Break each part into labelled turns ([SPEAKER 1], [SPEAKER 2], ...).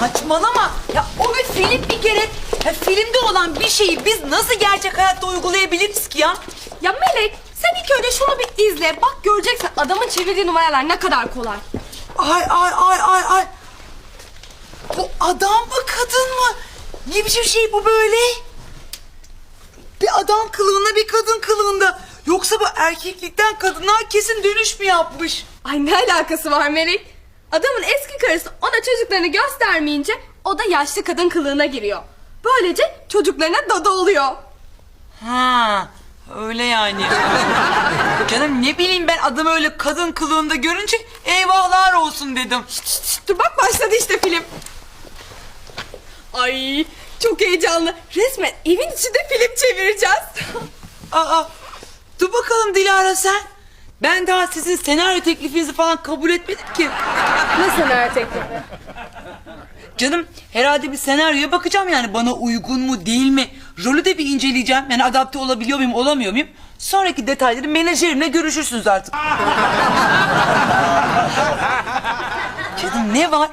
[SPEAKER 1] saçmalama. Ya o bir film bir kere. Ya filmde olan bir şeyi biz nasıl gerçek hayatta uygulayabiliriz ki ya?
[SPEAKER 2] Ya Melek sen ilk önce şunu bir izle. Bak göreceksin adamın çevirdiği numaralar ne kadar kolay.
[SPEAKER 1] Ay ay ay ay ay. Bu adam mı kadın mı? Ne biçim şey bu böyle? Bir adam kılığında bir kadın kılığında. Yoksa bu erkeklikten kadınlar kesin dönüş mü yapmış?
[SPEAKER 2] Ay ne alakası var Melek? Adamın eski karısı ona çocuklarını göstermeyince o da yaşlı kadın kılığına giriyor. Böylece çocuklarına dada oluyor.
[SPEAKER 1] Ha öyle yani. Canım ne bileyim ben adamı öyle kadın kılığında görünce eyvahlar olsun dedim.
[SPEAKER 2] Şşt, dur bak başladı işte film. Ay çok heyecanlı. Resmen evin içinde film çevireceğiz.
[SPEAKER 1] Aa, dur bakalım Dilara sen. Ben daha sizin senaryo teklifinizi falan kabul etmedim ki.
[SPEAKER 2] ne senaryo teklifi?
[SPEAKER 1] Canım herhalde bir senaryoya bakacağım yani bana uygun mu değil mi? Rolü de bir inceleyeceğim. Yani adapte olabiliyor muyum olamıyor muyum? Sonraki detayları menajerimle görüşürsünüz artık. Canım ne var?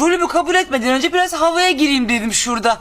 [SPEAKER 1] Rolümü kabul etmeden önce biraz havaya gireyim dedim şurada.